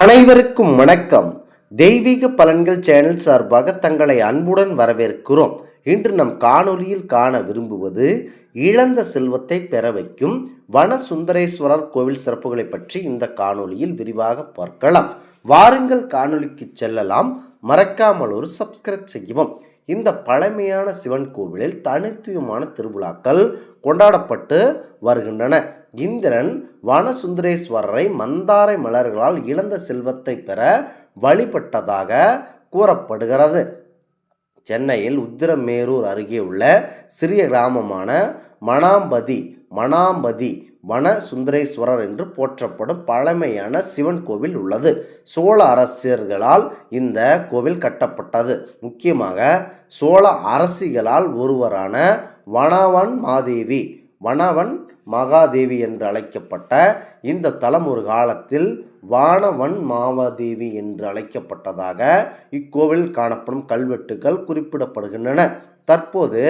அனைவருக்கும் வணக்கம். தெய்வீக பலன்கள் சேனல் சார்பாக தங்களை அன்புடன் வரவேற்கிறோம். இன்று நம் காணொலியில் காண விரும்புவது இழந்த செல்வத்தை பெற வைக்கும் வன சுந்தரேஸ்வரர் கோவில் சிறப்புகளை பற்றி இந்த காணொலியில் விரிவாக பார்க்கலாம். வாருங்கள் காணொலிக்கு செல்லலாம். மறக்காமல் ஒரு சப்ஸ்கிரைப் செய்யவும். இந்த பழமையான சிவன் கோவிலில் தனித்துவமான திருவிழாக்கள் கொண்டாடப்பட்டு வருகின்றன. இந்திரன் வனசுந்தரேஸ்வரரை மந்தாரை மலர்களால் இழந்த செல்வத்தை பெற வழிபட்டதாக கூறப்படுகிறது. சென்னையில் உத்திரமேரூர் அருகே உள்ள சிறிய கிராமமான மணாம்பதி மணாம்பதி வன சுந்தரேஸ்வரர் என்று போற்றப்படும் பழமையான சிவன் கோவில் உள்ளது. சோழ அரசியர்களால் இந்த கோவில் கட்டப்பட்டது. முக்கியமாக சோழ அரசிகளால் ஒருவரான வனவன் மாதேவி வனவன் மகாதேவி என்று அழைக்கப்பட்ட இந்த தலம் ஒரு காலத்தில் வானவன் மாவாதேவி என்று அழைக்கப்பட்டதாக இக்கோவில் காணப்படும் கல்வெட்டுகள் குறிப்பிடப்படுகின்றன. தற்போது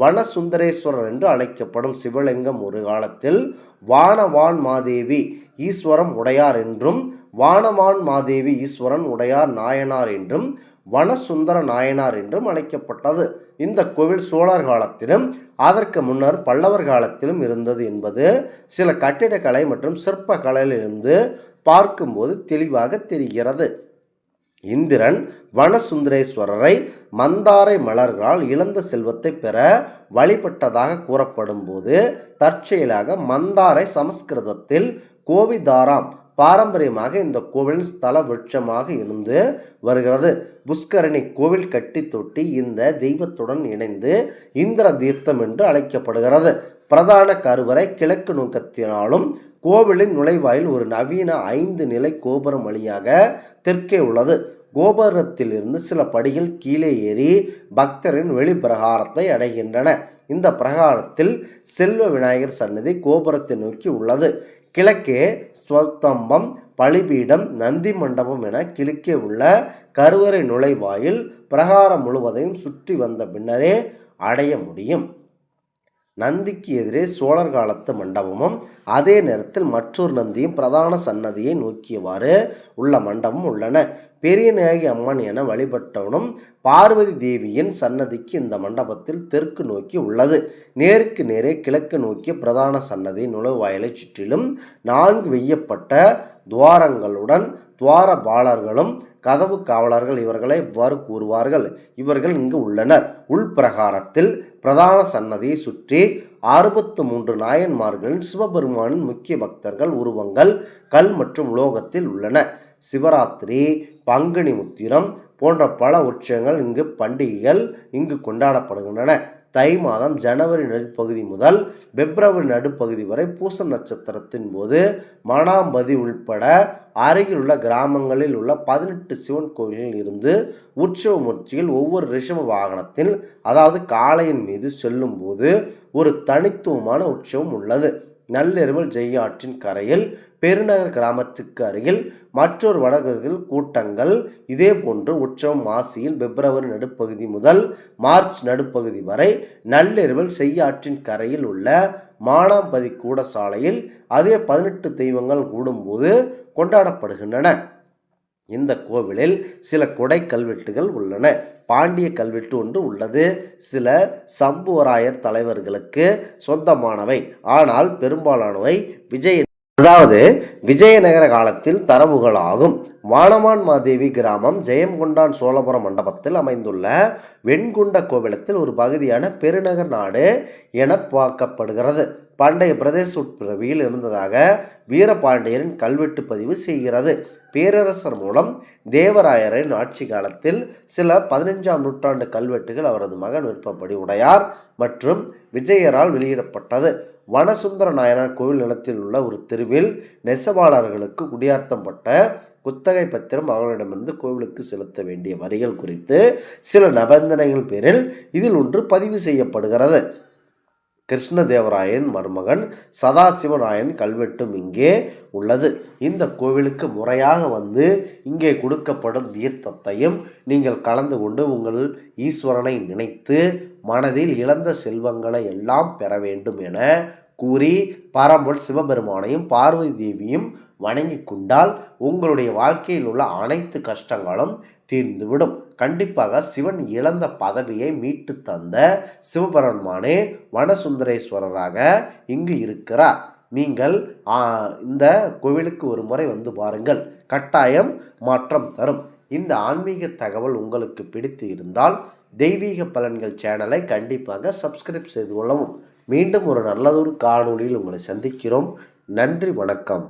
வனசுந்தரேஸ்வரர் என்று அழைக்கப்படும் சிவலிங்கம் ஒரு காலத்தில் வானவான் மாதேவி ஈஸ்வரம் உடையார் என்றும் வானவான் மாதேவி ஈஸ்வரன் உடையார் நாயனார் என்றும் வனசுந்தர நாயனார் என்றும் அழைக்கப்பட்டது. இந்த கோவில் சோழர் காலத்திலும் அதற்கு முன்னர் பல்லவர் காலத்திலும் இருந்தது என்பது சில கட்டிடக்கலை மற்றும் சிற்ப கலையிலிருந்து பார்க்கும்போது தெளிவாக தெரிகிறது. இந்திரன் வனசுந்தரேஸ்வரரை மந்தாரை மலர்களால் இழந்த செல்வத்தை பெற வழிபட்டதாக கூறப்படும் போது தற்செயலாக மந்தாரை சமஸ்கிருதத்தில் கோவிதாராம் பாரம்பரியமாக இந்த கோவிலின் ஸ்தல விருட்சமாக இருந்து வருகிறது. புஷ்கரணி கோவில் கட்டி தொட்டி இந்த தெய்வத்துடன் இணைந்து இந்திர தீர்த்தம் என்று அழைக்கப்படுகிறது. பிரதான கருவறை கிழக்கு நோக்கத்தினாலும் கோவிலின் நுழைவாயில் ஒரு நவீன ஐந்து நிலை கோபுரம் வழியாக தெற்கே உள்ளது. கோபுரத்திலிருந்து சில படிகள் கீழே ஏறி பக்தரின் வெளிப்பிரகாரத்தை அடைகின்றன. இந்த பிரகாரத்தில் செல்வ விநாயகர் சன்னதி கோபுரத்தை நோக்கி உள்ளது. கிழக்கே ஸ்வத்தம்பம் பலிபீடம் நந்தி மண்டபம் என கிழக்கே உள்ள கருவறை நுழைவாயில் பிரகாரம் முழுவதையும் சுற்றி வந்த பின்னரே அடைய முடியும். நந்திக்கு எதிரே சோழர் காலத்து மண்டபமும் அதே நேரத்தில் மற்றொரு நந்தியும் பிரதான சன்னதியை நோக்கியவாறு உள்ள மண்டபம் உள்ளன. பெரியநாயகி அம்மன் என வழிபட்டவனும் பார்வதி தேவியின் சன்னதிக்கு இந்த மண்டபத்தில் தெற்கு நோக்கி உள்ளது. நேருக்கு நேரே கிழக்கு நோக்கிய பிரதான சன்னதி நுழைவாயிலை சுற்றிலும் நான்கு வெய்யப்பட்ட துவாரங்களுடன் துவாரபாலர்களும் கதவு காவலர்கள் இவர்களை இவ்வாறு கூறுவார்கள்? இவர்கள் இங்கு உள்ளனர். உள்பிரகாரத்தில் பிரதான சன்னதியை சுற்றி அறுபத்து மூன்று நாயன்மார்களின் சிவபெருமானின் முக்கிய பக்தர்கள் உருவங்கள் கல் மற்றும் உலோகத்தில் உள்ளன. சிவராத்திரி பங்குனி உத்திரம் போன்ற பல உற்சவங்கள் இங்கு பண்டிகைகள் இங்கு கொண்டாடப்படுகின்றன. தை மாதம் ஜனவரி நடுப்பகுதி முதல் பிப்ரவரி நடுப்பகுதி வரை பூச நட்சத்திரத்தின் போது மனாமதி உள்பட அருகில் உள்ள கிராமங்களில் உள்ள பதினெட்டு சிவன் கோவில்களில் இருந்து உற்சவ மூர்த்தியில் ஒவ்வொரு ரிஷப வாகனத்தில் அதாவது காளையின் மீது செல்லும் போது ஒரு தனித்துவமான உற்சவம் உள்ளது. நள்ளிரவில் ஜெய்யாற்றின் கரையில் பெருநகர் கிராமத்துக்கு அருகில் மற்றொரு வடகத்தில் கூட்டங்கள். இதேபோன்று உற்சவம் மாசியில் பிப்ரவரி நடுப்பகுதி முதல் மார்ச் நடுப்பகுதி வரை நள்ளிரவில் செய்யாற்றின் கரையில் உள்ள மானாம்பதி கூடசாலையில் அதே பதினெட்டு தெய்வங்கள் கூடும்போது கொண்டாடப்படுகின்றன. இந்த கோவிலில் சில கொடை கல்வெட்டுகள் உள்ளன. பாண்டிய கல்வெட்டு ஒன்று உள்ளது. சில சம்புவராயர் தலைவர்களுக்கு சொந்தமானவை. ஆனால் பெரும்பாலானவை விஜய அதாவது விஜயநகர காலத்தில் தரவுகளாகும். வானமான் மாதேவி கிராமம் ஜெயங்கொண்டான் சோழபுரம் மண்டபத்தில் அமைந்துள்ள வெண்குண்ட கோவிலத்தில் ஒரு பகுதியான பெருநகர் நாடு என பார்க்கப்படுகிறது. பண்டைய பிரதேச உட்பிரவியில் இருந்ததாக வீரபாண்டியரின் கல்வெட்டு பதிவு செய்கிறது. பேரரசர் மூலம் தேவராயரின் ஆட்சி காலத்தில் சில பதினைஞ்சாம் நூற்றாண்டு கல்வெட்டுகள் அவரது மகன் விருப்பப்படி உடையார் மற்றும் விஜயரால் வெளியிடப்பட்டது. வனசுந்தர நாயனார் கோவில் நிலத்தில் உள்ள ஒரு தெருவில் நெசவாளர்களுக்கு குடியார்த்தப்பட்ட குத்தகை பத்திரம் அவர்களிடமிருந்து கோவிலுக்கு செலுத்த வேண்டிய வரிகள் குறித்து சில நிபந்தனைகள் பேரில் இதில் ஒன்று பதிவு செய்யப்படுகிறது. கிருஷ்ணதேவராயன் மருமகன் சதாசிவராயன் கல்வெட்டும் இங்கே உள்ளது. இந்த கோவிலுக்கு முறையாக வந்து இங்கே கொடுக்கப்படும் தீர்த்தத்தையும் நீங்கள் கலந்து கொண்டு உங்கள் ஈஸ்வரனை நினைத்து மனதில் இழந்த செல்வங்களை எல்லாம் பெற வேண்டும் என கூறி பரம்பல் சிவபெருமானையும் பார்வதி தேவியும் வணங்கி கொண்டால் உங்களுடைய வாழ்க்கையில் உள்ள அனைத்து கஷ்டங்களும் தீர்ந்துவிடும். கண்டிப்பாக சிவன் இழந்த பதவியை மீட்டு தந்த சிவபெருமானே வனசுந்தரேஸ்வரராக இங்கு இருக்கிறார். நீங்கள் இந்த கோவிலுக்கு ஒரு முறை வந்து பாருங்கள். கட்டாயம் மாற்றம் தரும். இந்த ஆன்மீக தகவல் உங்களுக்கு பிடித்து இருந்தால் தெய்வீக பலன்கள் சேனலை கண்டிப்பாக சப்ஸ்கிரைப் செய்து கொள்ளவும். மீண்டும் ஒரு நல்லதொரு காணொளியில் உங்களை சந்திக்கிறோம். நன்றி வணக்கம்.